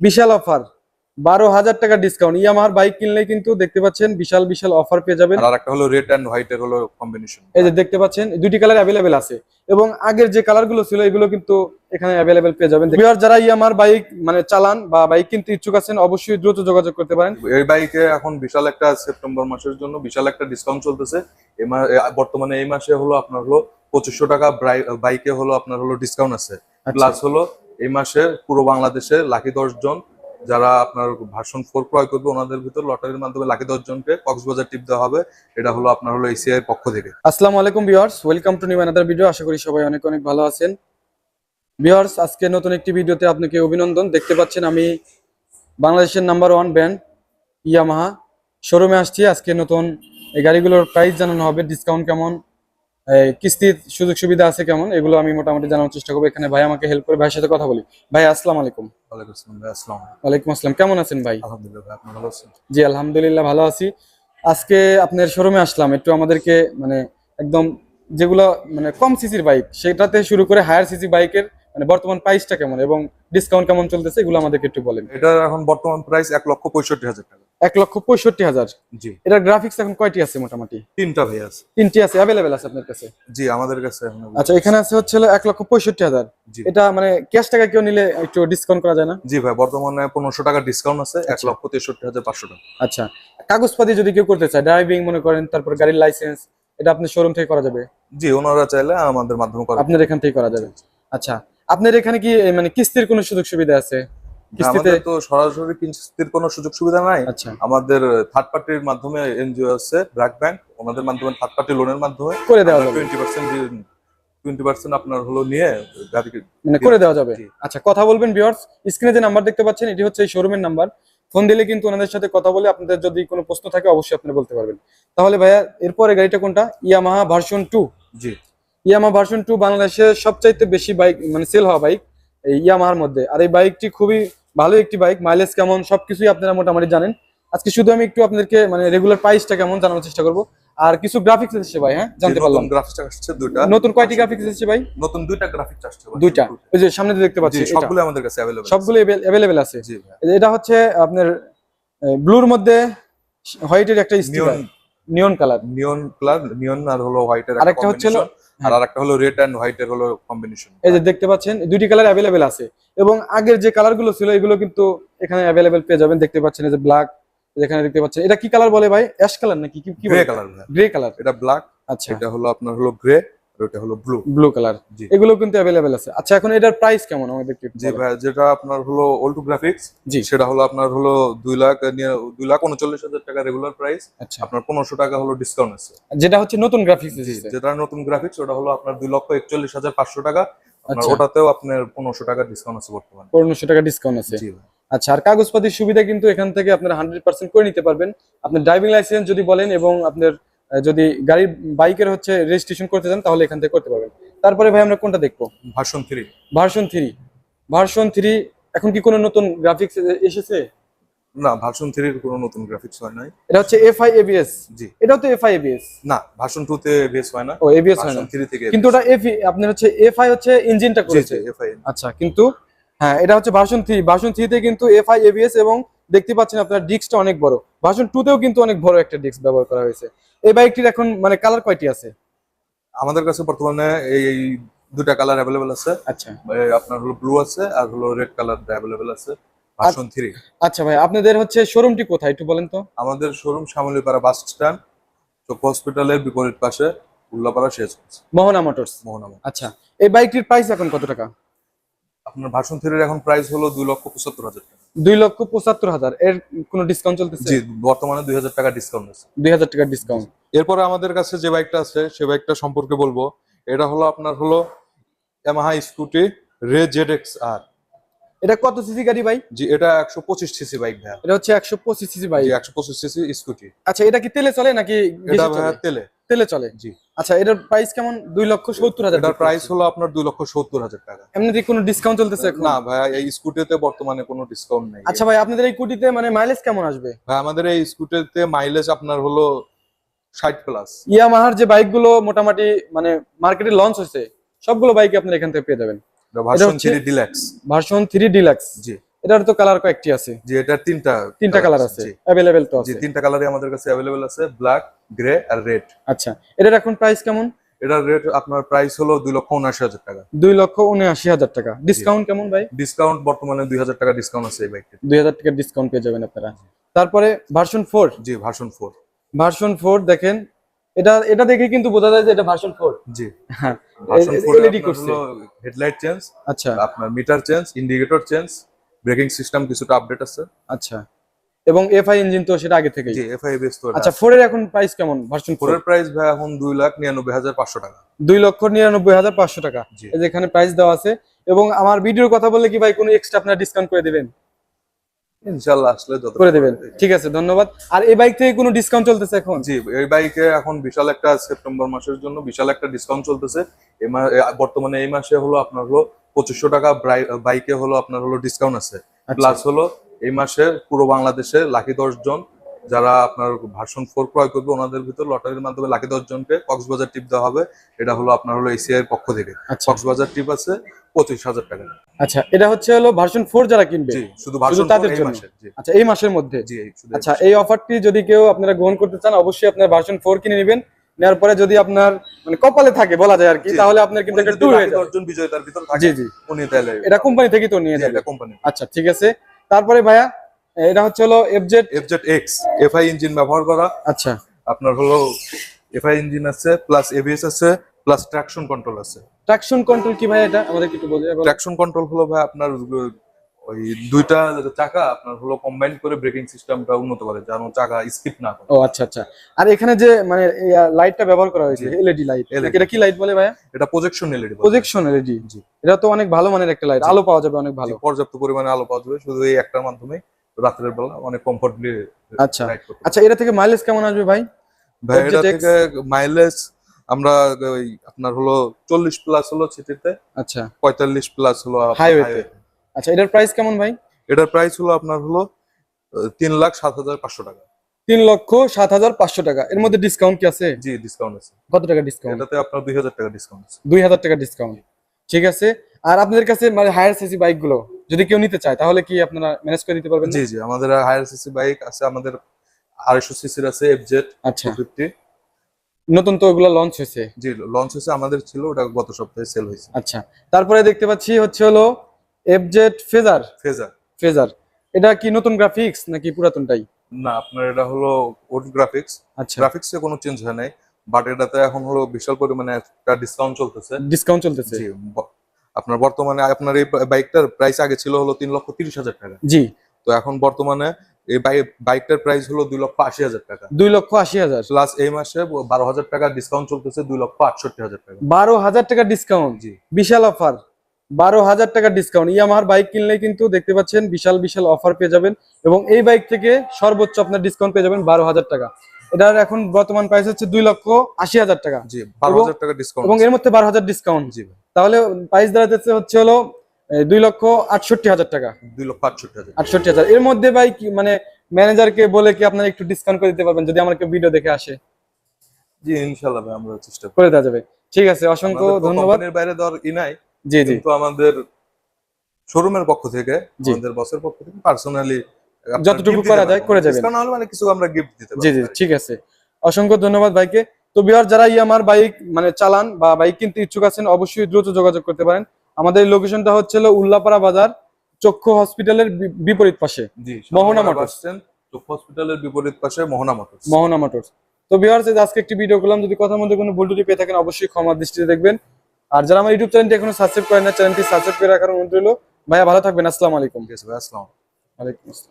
বিশাল offer. বারো হাজার টাকা ডিসকাউন্ট ইয়ামাহার বাইক কিনলে কিন্তু দেখতে পাচ্ছেন বিশাল বিশাল অফার পেয়ে যাবেন। আর একটা হলো রেড এন্ড হোয়াইট এর হলো কম্বিনেশন এই যে দেখতে পাচ্ছেন দুটি কালার অ্যাভেলেবেল আছে। এবং আগের যে কালারগুলো ছিল এগুলো কিন্তু এখানে অ্যাভেলেবেল পেয়ে যাবেন। ভিউয়ার যারা ইয়ামার বাইক মানে চালান বা বাইক কিনতে ইচ্ছুক আছেন অবশ্যই দ্রুত যোগাযোগ করতে পারেন। এই বাইকে এখন বিশাল একটা সেপ্টেম্বর মাসের জন্য বিশাল একটা ডিসকাউন্ট চলতেছে। বর্তমানে এই মাসে হলো আপনার হলো পঁচিশশো টাকা বাইকে হলো আপনার হলো ডিসকাউন্ট আছে। আচ্ছা। প্লাস হলো এই মাসে পুরো বাংলাদেশে লাখি দশ জন যারা আপনার ভার্সন ফোর ক্রয় করবে, ওনাদের ভিতর লটারির মাধ্যমে লাখি দশ জনকে কক্সবাজার টিপ দেওয়া হবে। এটা হলো আপনার হলো এসিআই পক্ষ থেকে। আসসালামু আলাইকুম viewers, welcome to new another video আশা করি সবাই অনেক অনেক ভালো আছেন। ভিউয়ার্স, আজকে নতুন একটি ভিডিওতে আপনাকে অভিনন্দন। দেখতে পাচ্ছেন আমি বাংলাদেশের নাম্বার ওয়ান ব্র্যান্ড ইয়ামাহা। শোরুমে আসছি, আজকে নতুন এই গাড়িগুলোর প্রাইস জানানো হবে ডিসকাউন্ট কেমন? কিস্তির সুযোগ সুবিধা আছে কেমন? এগুলো আমি মোটামুটি জানার চেষ্টা করব। এখানে ভাই আমাকে হেল্প করে ভাইয়ের সাথে কথা বলি। ভাই আসসালামু আলাইকুম। ওয়ালাইকুম আসসালাম কেমন আছেন ভাই? জি আলহামদুলিল্লাহ ভালো আছি। আজকে আপনার শোরুমে আসলাম। একটু আমাদেরকে মানে একদম যেগুলো মানে কম সিসির বাইক সেটাতে শুরু করে হায়ার সিসি বাইকের মানে বর্তমান প্রাইসটা কেমন এবং ডিসকাউন্ট কেমন চলতেছে এগুলো আমাদেরকে একটু বলেন। এটার এখন বর্তমান প্রাইস এক লক্ষ পঁয়ষট্টি হাজার টাকা। এক লক্ষ পঁয়ষট্টি হাজার। জি। এটার গ্রাফিক্স এখন কয়টি আছে মোটামুটি? তিনটা ভাই আছে। তিনটি আছে অ্যাভেলেবেল আছে আপনার কাছে? জি আমাদের কাছে আচ্ছা এখানে আছে হচ্ছে এক লক্ষ পঁয়ষট্টি হাজার। এটা মানে ক্যাশ টাকা কেউ নিলে একটু ডিসকাউন্ট করা যায় না? জি ভাই বর্তমানে পনেরোশো টাকা ডিসকাউন্ট আছে এক। লক্ষ তেষট্টি হাজার পাঁচশো টাকা। আচ্ছা কাগজপাতি যদি কেউ করতে চায় ড্রাইভিং মনে করেন তারপর গাড়ির লাইসেন্স এটা আপনি শোরুম থেকে করা যাবে? জি ওনারা চাইলে আমাদের মাধ্যমে করা আপনার এখান থেকে করা যাবে। আচ্ছা আপনার এখানে কি মানে কিস্তির কোনো সুযোগ সুবিধা আছে? আমাদের তো সরাসরি কিস্তির কোনো সুযোগ সুবিধা নাই। আচ্ছা। আমাদের থার্ড পার্টির মাধ্যমে এনজিও আছে ব্র্যাক ব্যাংক ওনাদের মাধ্যমে থার্ড পার্টি লোনের মাধ্যমে। করে দেওয়া যাবে। আপনার হলো নিয়ে গাড়িকে মানে করে দেওয়া যাবে। আচ্ছা কথা বলবেন ভিউয়ার্স স্ক্রিনে যে নাম্বার দেখতে পাচ্ছেন এটি হচ্ছে এই শোরুমের নাম্বার ফোন দিলে কিন্তু ওনাদের সাথে কথা বলে আপনাদের যদি কোনো প্রশ্ন থাকে অবশ্যই আপনি বলতে পারবেন। তাহলে ভাইয়া এরপরে গাড়িটা কোনটা? ইয়ামাহা ভার্সন টু জি। ইয়ামাহা ভার্সন টু বাংলাদেশের সবচাইতে বেশি বাইক মানে সেল হওয়া বাইক এই ইয়ামাহার মধ্যে। আর এই বাইকটি খুবই ভালো একটি বাইক মাইলেজ কেমন সবকিছুই আপনারা মোটামুটি জানেন। আজকে শুধু আমি একটু আপনাদেরকে মানে রেগুলার প্রাইসটা কেমন জানানোর চেষ্টা করব। আর কিছু গ্রাফিক্স এসেছে ভাই হ্যাঁ? জানতে পারলাম। গ্রাফিক্স আসছে দুইটা। নতুন কয়টি গ্রাফিক্স এসেছে ভাই? নতুন দুটো গ্রাফিক্স আসছে ভাই। দুইটা। ওই যে সামনে দেখতে পাচ্ছি সবগুলো আমাদের কাছে অ্যাভেলেবল সবগুলো অ্যাভেলেবেল আছে। জি এটা হচ্ছে আপনার ব্লুর মধ্যে হোয়াইটের একটা sticker neon colour neon colour neon আর হলো হোয়াইট এর আরেকটা হচ্ছে আর আরেকটা হলো রেড এন্ড হোয়াইট এর হলো কম্বিনেশন এই যে দেখতে পাচ্ছেন দুটি কালার অ্যাভেলেবেল আছে। এবং আগের যে কালারগুলো ছিল এগুলো কিন্তু এখানে অ্যাভেলেবেল পেয়ে যাবেন। দেখতে পাচ্ছেন এই যে ব্ল্যাক এখানে দেখতে পাচ্ছেন। এটা কি কালার বলে ভাই? অ্যাশ কালার নাকি? কি কি কালার গ্রে কালার এটা ব্ল্যাক আচ্ছা। এটা হলো আপনার হলো গ্রে আর ওটা হলো ব্লু ব্লু কালার এগুলো কিন্তু আছে। আচ্ছা এখন এটার প্রাইস কেমন আমাদের একটু জি ভাই যেটা আপনার হলো ওল্ড গ্রাফিক্স জি। সেটা হলো আপনার হলো লাখ লাখ উনচল্লিশ হাজার টাকা রেগুলার প্রাইস আচ্ছা। আপনার টাকা হলো ডিসকাউন্ট আছে। যেটা হচ্ছে নতুন গ্রাফিক্স যেটা নতুন গ্রাফিক্স ওটা হলো আপনার লক্ষ একচল্লিশ হাজার পাঁচশো টাকা। আচ্ছা। ওটাতেও আপনার টাকা ডিসকাউন্ট আছে বর্তমানে। টাকা ডিসকাউন্ট আছে। জি ভাই। আচ্ছা আর কাগজপাতির সুবিধা কিন্তু এখান থেকে আপনারা হান্ড্রেড পার্সেন্ট করে নিতে পারবেন। আপনার ড্রাইভিং লাইসেন্স যদি বলেন এবং আপনার যদি গাড়ির বাইকের হচ্ছে রেজিস্ট্রেশন করতে চান তাহলে এখান থেকে করতে পারবেন। তারপরে ভাই আমরা কোনটা দেখব? Version three. Version three. Version three এখন কি কোনো নতুন গ্রাফিক্স এসেছে? না ভার্সন থ্রির কোনো নতুন গ্রাফিক্স হয় নাই। এটা হচ্ছে এফআই এবিএস জি। এটাও তো এফআই এবিএস না ভার্সন টু তে বেস হয় না। ও এবিএস হয় না। ভার্সন থ্রি থেকে কিন্তু ওটা এফ আপনার হচ্ছে এফআই হচ্ছে ইঞ্জিনটা করেছে। জি এফআই আচ্ছা কিন্তু হ্যাঁ এটা হচ্ছে ভার্সন থ্রি ভার্সন থ্রিতে কিন্তু এফআই এবিএস এবং দেখতে পাচ্ছেন আপনার ডিস্কটা অনেক বড়। ভার্সন টুতেও কিন্তু অনেক বড় একটা ডিস্ক ব্যবহার করা হয়েছে। এই বাইকটির এখন মানে কালার কয়টি আছে? আমাদের কাছে বর্তমানে এই দুটা কালার অ্যাভেলেবেল আছে। আচ্ছা। আপনার হলো ব্লু আছে আর হলো রেড কালার অ্যাভেলেবেল আছে ভার্সন থ্রি আচ্ছা ভাই আপনাদের হচ্ছে শোরুমটি কোথায় একটু বলেন তো? আমাদের শোরুম শ্যামলীপাড়া বাস স্ট্যান্ড চোখ হসপিটালের বিপরীত পাশে উল্লাপাড়া শেষ মোহনা মোটরস। মোহনামা আচ্ছা এই বাইকটির প্রাইস এখন কত টাকা? আপনার ভার্সন থ্রির এখন প্রাইস হলো দুই লক্ষ পঁচাত্তর হাজার টাকা। দুই লক্ষ পঁচাত্তর হাজার। এর কোনো ডিসকাউন্ট চলতেছে? জি বর্তমানে দুই হাজার টাকা ডিসকাউন্ট আছে। দুই হাজার টাকার ডিসকাউন্ট এরপরে আমাদের কাছে যে বাইকটা আছে সে বাইকটা সম্পর্কে বলব। এটা হলো আপনার হলো Yamaha scooty Ray Z X আর এটা কত সিসি গাড়ি ভাই? জি এটা একশো পঁচিশ সিসি বাইক ভাইয়া। এটা হচ্ছে একশো পঁচিশ সিসি বাইক জি একশো পঁচিশ সিসি স্কুটি আচ্ছা এটা কি তেলে চলে নাকি এটা ভাইয়া তেলে। তেলে চলে? জি। আচ্ছা এটার প্রাইস কেমন? দুই লক্ষ সত্তর হাজার এটার প্রাইস হলো আপনার দুই লক্ষ সত্তর হাজার টাকা। এমনিতে কোনো ডিসকাউন্ট চলতেছে না ভাইয়া এই স্কুটিতে বর্তমানে কোনো ডিসকাউন্ট নেই। আচ্ছা ভাই আপনাদের এই কুটিতে মানে মাইলেজ কেমন আসবে? ভাই আমাদের এই স্কুটিতে মাইলেজ আপনার হলো ষাট প্লাস ইয়ামাহার যে বাইকগুলো মোটামুটি মানে মার্কেটে লঞ্চ হয়েছে সবগুলো বাইক আপনারা এখান থেকে পেয়ে যাবেন। Version three deluxe version three deluxe জি। এটার তো কালার কয়েকটি আছে। যে এটার তিনটা তিনটা কালার আছে। জি। অ্যাভেলেবেল তো জি আছে। তিনটা কালারই আমাদের কাছে অ্যাভেলেবেল আছে ব্ল্যাক গ্রে আর রেড আচ্ছা এটার এখন প্রাইস কেমন? এটার রেট আপনার প্রাইস হলো দুই লক্ষ উনআশি হাজার টাকা। দুই লক্ষ উনআশি হাজার টাকা। ডিসকাউন্ট কেমন ভাই? ডিসকাউন্ট বর্তমানে দুই হাজার টাকা ডিসকাউন্ট আছে এই বাইকটির দুই হাজার টাকা ডিসকাউন্ট পেয়ে যাবেন আপনারা। তারপরে ভার্সন ফোর জি ভার্সন ফোর ভার্সন ফোর দেখেন এটা এটা দেখে কিন্তু বোঝা যায় যে এটা ভার্সন ফোর জি। হ্যাঁ LED করছে। হেডলাইট চেঞ্জ আচ্ছা। আপনার meter change indicator change braking system কিছুটা আপডেট আছে। আচ্ছা। এবং এফআই ইঞ্জিন তো সেটা আগে থেকেই? জি এফআই বেস তো আচ্ছা ফোরের এখন প্রাইস কেমন? ভার্সন ফোর ফোরের প্রাইস ভাই এখন দুই লাখ নিরানব্বই হাজার পাঁচশো টাকা। দুই লক্ষ নিরানব্বই হাজার পাঁচশো টাকা। জি। এই যে এখানে প্রাইস দেওয়া আছে। এবং আমার ভিডিওর কথা বললে কি ভাই কোনো এক্সট্রা আপনারা ডিসকাউন্ট করে দিবেন? ইনশাল্লাহ আসলে যত করে দেবেন। ঠিক আছে ধন্যবাদ। আর এই বাইক থেকে কোনো ডিসকাউন্ট চলতেছে এখন? জি এই বাইকে এখন বিশাল একটা সেপ্টেম্বর মাসের জন্য বিশাল একটা ডিসকাউন্ট চলতেছে। বর্তমানে এই মাসে হলো আপনার হলো পঁচিশশো টাকা বাইকে হলো আপনার হলো ডিসকাউন্ট আছে। আচ্ছা। প্লাস হলো এই মাসে পুরো বাংলাদেশে লাখি দশ জন যারা আপনার ভার্সন ফোর ক্রয় করবে ওনাদের ভিতর লটারির মাধ্যমে লাখি দশ জনকে কক্সবাজার টিপ দেওয়া হবে। এটা হলো আপনার হলো এসিআই এর পক্ষ থেকে। আচ্ছা। কক্সবাজার টিপ আছে পঁচিশ হাজার টাকা। আচ্ছা এটা হচ্ছে হলো ভার্সন ফোর যারা কিনবে। শুধু ভার্সন তাদের এই জন্য? আচ্ছা এই মাসের মধ্যে? আচ্ছা এই অফারটি যদি কেউ আপনারা গ্রহণ করতে চান অবশ্যই আপনার ভার্সন ফোর কিনে নেবেন। নেওয়ার পরে যদি আপনার মানে কপালে থাকে বলা যায় আর কি তাহলে আপনার কিন্তু একটা ট্যুর হয়ে যাবে দশজন বিজয়তার ভিতর জি থাকে জি উনি তাহলে এটা কোম্পানি থেকে তো নিয়ে যাবে। কোম্পানি আচ্ছা ঠিক আছে। তারপরে ভাইয়া এটা হচ্ছে হলো FZ FZ X FI engine ব্যবহার করা। আচ্ছা। আপনার হলো এফআই ইঞ্জিন আছে প্লাস এবিএস আছে প্লাস ট্রাকশন কন্ট্রোল আছে। ট্রাকশন কন্ট্রোল কি ভাই এটা? আমাদের একটু বলে। ট্রাকশন কন্ট্রোল হলো ভাই আপনার ওই দুইটা চাকা আপনার হলো কম্বাইন করে ব্রেকিং সিস্টেমটা উন্নত করে যেন চাকা স্কিপ না করে। ও আচ্ছা আচ্ছা। আর এখানে যে মানে লাইটটা ব্যবহার করা হয়েছে এলইডি লাইট এটা কি লাইট বলে ভাইয়া? এটা প্রজেকশন এলইডি প্রজেকশন এলইডি জি। এটা তো অনেক ভালো মানের একটা লাইট আলো পাওয়া যাবে অনেক ভালো। পর্যাপ্ত পরিমাণে আলো পাওয়া যাবে শুধু এই একটার মাধ্যমে রাত্রের বেলা অনেক কমফোর্টলি আচ্ছা। আচ্ছা এটা থেকে মাইলেজ কেমন আসবে ভাই? ভাই এটা থেকে মাইলেজ আমরা ওই আপনার হলো চল্লিশ প্লাস হলো সিটিতে আচ্ছা। পঁয়তাল্লিশ প্লাস হলো আপনার আচ্ছা এটার প্রাইস কেমন ভাই? এটার প্রাইস হলো আপনার হলো তিন লাখ সাত হাজার পাঁচশো টাকা। তিন লক্ষ সাত হাজার পাঁচশো টাকা। এর মধ্যে ডিসকাউন্ট কি আছে? জি ডিসকাউন্ট আছে। কত টাকা ডিসকাউন্ট এটাতে আপনার দুই হাজার টাকা ডিসকাউন্ট আছে। দুই হাজার টাকা ডিসকাউন্ট ঠিক আছে? আর আপনাদের কাছে মানে হায়ার সিসি বাইকগুলো যদি কেউ নিতে চায় তাহলে কি আপনারা ম্যানেজ করে দিতে পারবেন জি জি আমাদের হায়ার সিসি বাইক আছে আমাদের আড়াইশো সিসির আছে এফজেড আচ্ছা। ফিফটি নতুন তো ওগুলো লঞ্চ হয়েছে। জি লঞ্চ হয়েছে আমাদের ছিল ওটা গত সপ্তাহে সেল হয়েছে। আচ্ছা। তারপরে দেখতে পাচ্ছি হচ্ছে হলো এফজেড ফেজার ফেজার ফেজার এটা কি নতুন গ্রাফিক্স নাকি পুরাতনটাই? না আপনার এটা হলো ওল্ড গ্রাফিক্স আচ্ছা। গ্রাফিক্সে কোনো চেঞ্জ হয় নাই বাট এটাতে এখন হলো বিশাল পরিমাণে একটা ডিসকাউন্ট চলতেছে। ডিসকাউন্ট চলতেছে? জি আপনার বর্তমানে আপনার এই বাইকটার প্রাইস আগে ছিল হলো তিন লক্ষ তিরিশ হাজার টাকা। জি। তো এখন বর্তমানে এই বাইকটার প্রাইস হলো দুই লক্ষ আশি হাজার টাকা। দুই লক্ষ আশি হাজার? প্লাস এই মাসে বারো হাজার টাকা ডিসকাউন্ট চলতেছে দুই লক্ষ আটষট্টি হাজার টাকা। বারো হাজার টাকা ডিসকাউন্ট জি। বিশাল অফার বারো হাজার টাকা ডিসকাউন্ট ইয়ামাহার বাইক কিনলে কিন্তু দেখতে পাচ্ছেন বিশাল বিশাল অফার পেয়ে যাবেন এবং এই বাইক থেকে সর্বোচ্চ আপনার ডিসকাউন্ট পেয়ে যাবেন বারো হাজার টাকা। এটার এখন বর্তমান প্রাইস হচ্ছে দুই লক্ষ আশি হাজার টাকা। এবং- এর মধ্যে বারো হাজার ডিসকাউন্ট জি তাহলে প্রাইস দাঁড়াতেছে হচ্ছে হলো দুই লক্ষ আটষট্টি হাজার টাকা। দুই লক্ষ আটষট্টি হাজার আটষট্টি হাজার। এর মধ্যে ভাই কি মানে ম্যানেজারকে বলে কি আপনারা একটু ডিসকাউন্ট করে দিতে পারবেন যদি আমার ভিডিও দেখে আসে? জি ইনশাল্লাহ আমরা চেষ্টা করে দেওয়া যাবে। ঠিক আছে অসংখ্য ধন্যবাদ। কোম্পানির বাইরে ধর ই নাই। জি জি। কিন্তু আমাদের শোরুমের পক্ষ থেকে আমাদের বসের পক্ষ থেকে পার্সোনালি যতটুকু করা যায় করে যাবেন। ডিসকাউন্ট হলে মানে কিছু আমরা গিফট দিতে জি জি ঠিক আছে। অসংখ্য ধন্যবাদ ভাইকে। তো বিহার যারা ইয়ামার বাইক মানে চালান বা বাইক কিনতে ইচ্ছুক আছেন অবশ্যই দ্রুত যোগাযোগ করতে পারেন। আমাদের লোকেশনটা হচ্ছে উল্লাপাড়া বাজার চক্ষু হসপিটালের বিপরীত পাশে মোহনা। মোটরস চক্ষু হসপিটালের বিপরীত পাশে মোহনা মোটরস মোহনা মোটরস তো বিহার আজকে একটি ভিডিও করলাম যদি কথার মধ্যে কোনো ভুল ত্রুটি পেয়ে থাকেন অবশ্যই ক্ষমা দৃষ্টিতে দেখবেন। আর যারা আমার ইউটিউব চ্যানেলটি এখনও সাবস্ক্রাইব করেন না চ্যানেলটি সাবস্ক্রাইব করে রাখার অনুরোধ রইল। ভাইয়া ভালো থাকবেন। আসসালামু আলাইকুম। আসসালাম ওয়ালাইকুম আসসালাম।